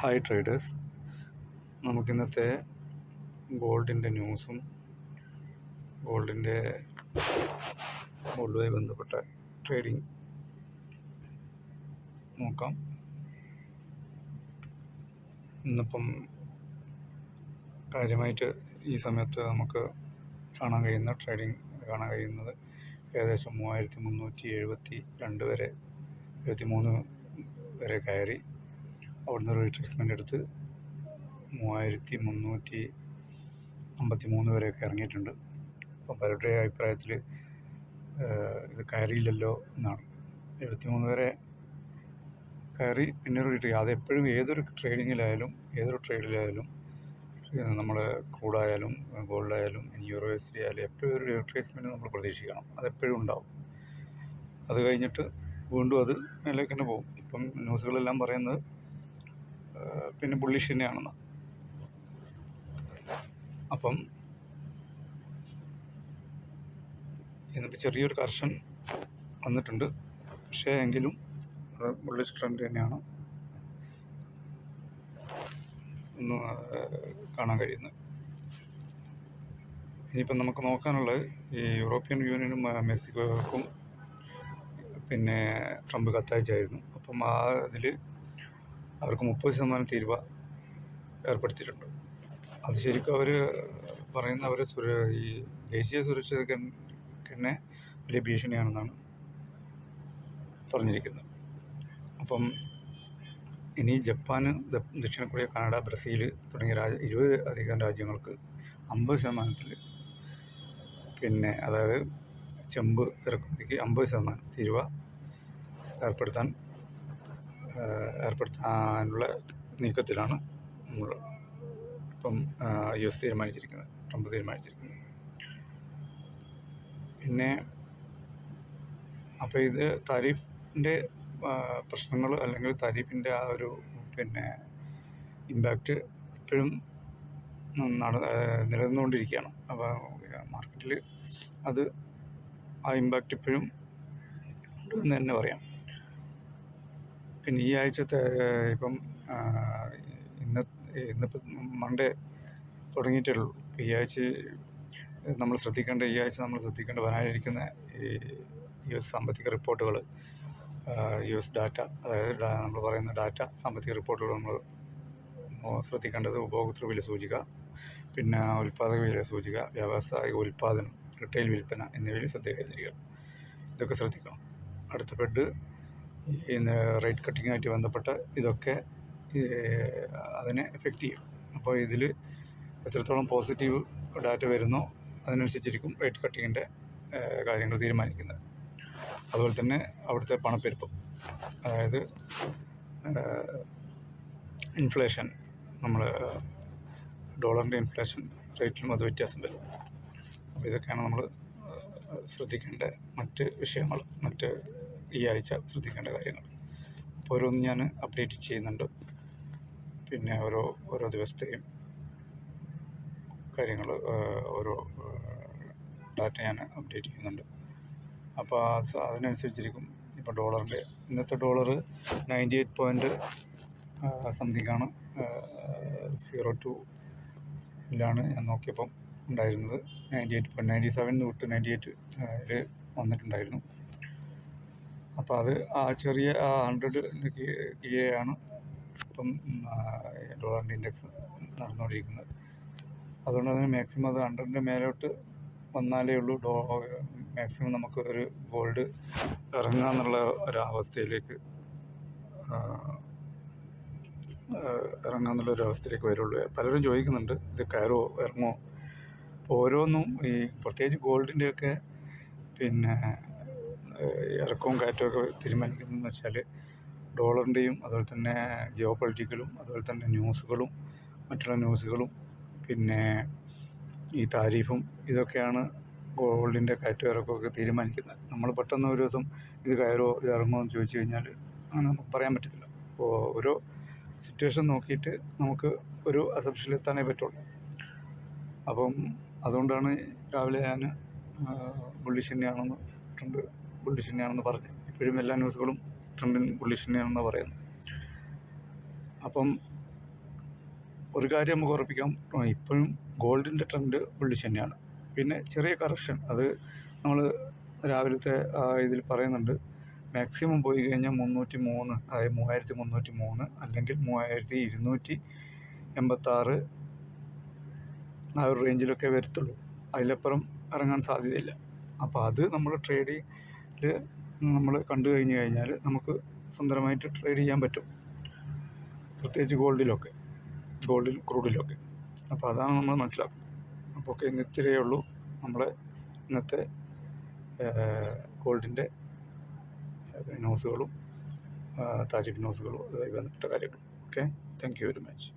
Hi traders നമുക്കിന്നത്തെ ഗോൾഡിന്റെ ന്യൂസും ഗോൾഡിന്റെ ഗോൾഡുമായി ബന്ധപ്പെട്ട ട്രേഡിംഗ് നോക്കാം. ഇന്നിപ്പം കാര്യമായിട്ട് ഈ സമയത്ത് നമുക്ക് കാണാൻ കഴിയുന്ന ട്രേഡിംഗ് കാണാൻ കഴിയുന്നത് ഏകദേശം മൂവായിരത്തി മുന്നൂറ്റി എഴുപത്തി രണ്ട് വരെ എഴുപത്തി മൂന്ന് വരെ കയറി. അവിടുന്ന് ഒരു ട്രീറ്റ്മെന്റ് എടുത്ത് മൂവായിരത്തി മുന്നൂറ്റി അമ്പത്തി മൂന്ന് വരെയൊക്കെ ഇറങ്ങിയിട്ടുണ്ട്. അപ്പം പലരുടെ അഭിപ്രായത്തിൽ ഇത് കയറിയില്ലല്ലോ എന്നാണ്. എഴുപത്തി മൂന്ന് വരെ കയറി പിന്നെ ഒരു ട്രീ അത് എപ്പോഴും ഏതൊരു ട്രേഡിങ്ങിലായാലും ഏതൊരു ട്രേഡിലായാലും നമ്മൾ ക്രൂഡായാലും ഗോൾഡായാലും യൂറോ എസ് ഡി ആയാലും എപ്പോഴും ഒരു റിട്രേസ്മെന്റ് നമ്മൾ പ്രതീക്ഷിക്കണം. അതെപ്പോഴും ഉണ്ടാവും. അത് കഴിഞ്ഞിട്ട് വീണ്ടും അത് മേലേക്ക് തന്നെ പോകും. ഇപ്പം ന്യൂസുകളെല്ലാം പറയുന്നത് പിന്നെ ബുള്ളിഷ് തന്നെയാണെന്ന്. അപ്പം ഇന്നിപ്പോൾ ചെറിയൊരു കർഷൻ വന്നിട്ടുണ്ട്. പക്ഷേ എങ്കിലും അത് ബുള്ളിഷ് ട്രെൻഡ് തന്നെയാണ്. ഒന്ന് കാണാൻ കഴിയുന്നത്. ഇനിയിപ്പം നമുക്ക് നോക്കാനുള്ളത് ഈ യൂറോപ്യൻ യൂണിയനും മെക്സിക്കോക്കും പിന്നെ ട്രംപ് കത്തയച്ചായിരുന്നു. അപ്പം ആ ഇതിൽ അവർക്ക് മുപ്പത് ശതമാനം തീരുവ ഏർപ്പെടുത്തിയിട്ടുണ്ട്. അത് ശരിക്കും അവർ പറയുന്ന അവർ സുര ഈ ദേശീയ സുരക്ഷയ്ക്ക് തന്നെ വലിയ ഭീഷണിയാണെന്നാണ് പറഞ്ഞിരിക്കുന്നത്. അപ്പം ഇനി ജപ്പാന് ദക്ഷിണ കൊറിയ കാനഡ ബ്രസീൽ തുടങ്ങിയ രാജ്യ ഇരുപത് അധികം രാജ്യങ്ങൾക്ക് അമ്പത് ശതമാനത്തിൽ പിന്നെ അതായത് ചെമ്പ് ഇറക്കുമതിക്ക് അമ്പത് ശതമാനം തീരുവ ഏർപ്പെടുത്താൻ ഏർപ്പെടുത്താനുള്ള നീക്കത്തിലാണ് നമ്മൾ ഇപ്പം യു എസ് തീരുമാനിച്ചിരിക്കുന്നത് ട്രംപ് തീരുമാനിച്ചിരിക്കുന്നത്. പിന്നെ അപ്പോൾ ഇത് താരിഫിന്റെ പ്രശ്നങ്ങൾ അല്ലെങ്കിൽ താരിഫിന്റെ ആ ഒരു പിന്നെ ഇമ്പാക്റ്റ് ഇപ്പോഴും നട നിലനിന്നുകൊണ്ടിരിക്കുകയാണ്. അപ്പോൾ മാർക്കറ്റിൽ അത് ആ ഇമ്പാക്റ്റ് ഇപ്പോഴും ഉണ്ടെന്ന് തന്നെ പറയാം. പിന്നെ ഈ ആഴ്ചത്തെ ഇപ്പം ഇന്ന് ഇന്നിപ്പം മൺഡേ തുടങ്ങിയിട്ടേ ഉള്ളൂ ഈ ആഴ്ച നമ്മൾ ശ്രദ്ധിക്കേണ്ട ഈ ആഴ്ച നമ്മൾ ശ്രദ്ധിക്കേണ്ട വരാനിരിക്കുന്ന ഈ യു എസ് സാമ്പത്തിക റിപ്പോർട്ടുകൾ യു എസ് ഡാറ്റ അതായത് നമ്മൾ പറയുന്ന ഡാറ്റ സാമ്പത്തിക റിപ്പോർട്ടുകൾ നമ്മൾ ശ്രദ്ധിക്കേണ്ടത് ഉപഭോക്തൃ വില സൂചിക പിന്നെ ഉൽപ്പാദക വില സൂചിക വ്യാവസായിക ഉൽപ്പാദനം റിട്ടെയിൽ വിൽപ്പന എന്നിവയിൽ ശ്രദ്ധ കേന്ദ്രീകരിക്കണം ഇതൊക്കെ ശ്രദ്ധിക്കണം. അടുത്ത ഫെഡ് ഈ റേറ്റ് കട്ടിങ്ങുമായിട്ട് ബന്ധപ്പെട്ട് ഇതൊക്കെ അതിനെ എഫക്റ്റ് ചെയ്യും. അപ്പോൾ ഇതിൽ എത്രത്തോളം പോസിറ്റീവ് ഡാറ്റ വരുന്നോ അതിനനുസരിച്ചിരിക്കും റേറ്റ് കട്ടിങ്ങിന്റെ കാര്യങ്ങൾ തീരുമാനിക്കുന്നത്. അതുപോലെ തന്നെ അവിടുത്തെ പണപ്പെരുപ്പം. അതായത് ഇൻഫ്ലേഷൻ നമ്മൾ ഡോളറിന്റെ ഇൻഫ്ലേഷൻ റേറ്റിലും അത് വ്യത്യാസം വരും അപ്പോൾ ഇതൊക്കെയാണ് നമ്മൾ ശ്രദ്ധിക്കേണ്ട മറ്റ് വിഷയങ്ങൾ മറ്റ് ഈ ആഴ്ച ശ്രദ്ധിക്കേണ്ട കാര്യങ്ങൾ. അപ്പോൾ ഓരോന്നും ഞാൻ അപ്ഡേറ്റ് ചെയ്യുന്നുണ്ട്. പിന്നെ ഓരോ ഓരോ ദിവസത്തെയും കാര്യങ്ങൾ ഓരോ ഡാറ്റ ഞാൻ അപ്ഡേറ്റ് ചെയ്യുന്നുണ്ട്. അപ്പോൾ അതിനനുസരിച്ചിരിക്കും. ഇപ്പോൾ ഡോളറിന്റെ ഇന്നത്തെ dollar ninety eight point something ആണ്. സീറോ ടു ലാണ് ഞാൻ നോക്കിയപ്പം ഉണ്ടായിരുന്നത്. Ninety eight point ninety seven തൊട്ട് നയന്റി എയ്റ്റ് വന്നിട്ടുണ്ടായിരുന്നു. അപ്പോൾ അത് ആ ചെറിയ ആ ഹൺഡ്രഡ് കീഴെയാണ് ഇപ്പം ഡോളറിന്റെ ഇൻഡെക്സ് നടന്നുകൊണ്ടിരിക്കുന്നത് അതുകൊണ്ട് തന്നെ മാക്സിമം അത് ഹൺഡ്രഡിന്റെ മേലോട്ട് വന്നാലേ ഉള്ളൂ. ഡോ മാക്സിമം നമുക്ക് ഒരു ഗോൾഡ് ഇറങ്ങാന്നുള്ള ഒരവസ്ഥയിലേക്ക് ഇറങ്ങാന്നുള്ള ഒരു അവസ്ഥയിലേക്ക് വരുള്ളൂ. പലരും ചോദിക്കുന്നുണ്ട് ഇത് കയറുമോ ഇറങ്ങുമോ ഓരോന്നും ഈ പ്രത്യേകിച്ച് ഗോൾഡിന്റെയൊക്കെ പിന്നെ ഇറക്കവും കയറ്റമൊക്കെ തീരുമാനിക്കുന്നതെന്ന് വെച്ചാൽ ഡോളറിന്റെയും അതുപോലെ തന്നെ ജിയോ പൊളിറ്റിക്കലും അതുപോലെ തന്നെ ന്യൂസുകളും മറ്റുള്ള ന്യൂസുകളും പിന്നെ ഈ താരിഫും ഇതൊക്കെയാണ് ഗോൾഡിന്റെ കയറ്റവും ഇറക്കമൊക്കെ തീരുമാനിക്കുന്നത്. നമ്മൾ പെട്ടെന്ന് ഒരു ദിവസം ഇത് കയറുമോ ഇത് ഇറങ്ങുമോ എന്ന് ചോദിച്ചു കഴിഞ്ഞാൽ അങ്ങനെ നമുക്ക് പറയാൻ പറ്റത്തില്ല. അപ്പോൾ ഓരോ സിറ്റുവേഷൻ നോക്കിയിട്ട് നമുക്ക് ഒരു അസംഷനിലെത്താനേ പറ്റുള്ളൂ. അപ്പം അതുകൊണ്ടാണ് രാവിലെ ഞാൻ ബുള്ളിഷ് തന്നെയാണെന്ന് ട്രെൻഡ് ബുള്ളിഷ് തന്നെയാണെന്ന് പറഞ്ഞു. ഇപ്പോഴും എല്ലാ ന്യൂസുകളും ട്രെൻഡിൻ ബുള്ളിഷ് തന്നെയാണെന്ന് പറയുന്നത്. അപ്പം ഒരു കാര്യം നമുക്ക് ഉറപ്പിക്കാം. ഇപ്പോഴും ഗോൾഡിന്റെ ട്രെൻഡ് ബുള്ളിഷ് തന്നെയാണ്. പിന്നെ ചെറിയ കറക്ഷൻ അത് നമ്മൾ രാവിലത്തെ ഇതിൽ പറയുന്നുണ്ട്. മാക്സിമം പോയി കഴിഞ്ഞാൽ മുന്നൂറ്റി മൂന്ന് അതായത് മൂവായിരത്തി മുന്നൂറ്റി മൂന്ന് അല്ലെങ്കിൽ മൂവായിരത്തി ഇരുന്നൂറ്റി എൺപത്താറ് ആ ഒരു റേഞ്ചിലൊക്കെ വരത്തുള്ളൂ. അതിലപ്പുറം ഇറങ്ങാൻ സാധ്യതയില്ല. അപ്പോൾ അത് നമ്മൾ ട്രേഡിങ്ങിൽ നമ്മൾ കണ്ടു കഴിഞ്ഞു കഴിഞ്ഞാൽ നമുക്ക് സുന്ദരമായിട്ട് ട്രേഡ് ചെയ്യാൻ പറ്റും. പ്രത്യേകിച്ച് ഗോൾഡിലൊക്കെ ഗോൾഡിൽ ക്രൂഡിലൊക്കെ അപ്പോൾ അതാണ് നമ്മൾ മനസ്സിലാക്കുന്നത്. അപ്പോൾ ഓക്കെ ഇന്ന് ഇത്രയേ ഉള്ളൂ നമ്മളെ ഇന്നത്തെ ഗോൾഡിന്റെ ന്യൂസുകളും താരിഫ് ന്യൂസുകളും അതുമായി ബന്ധപ്പെട്ട കാര്യങ്ങളും. Okay thank you very much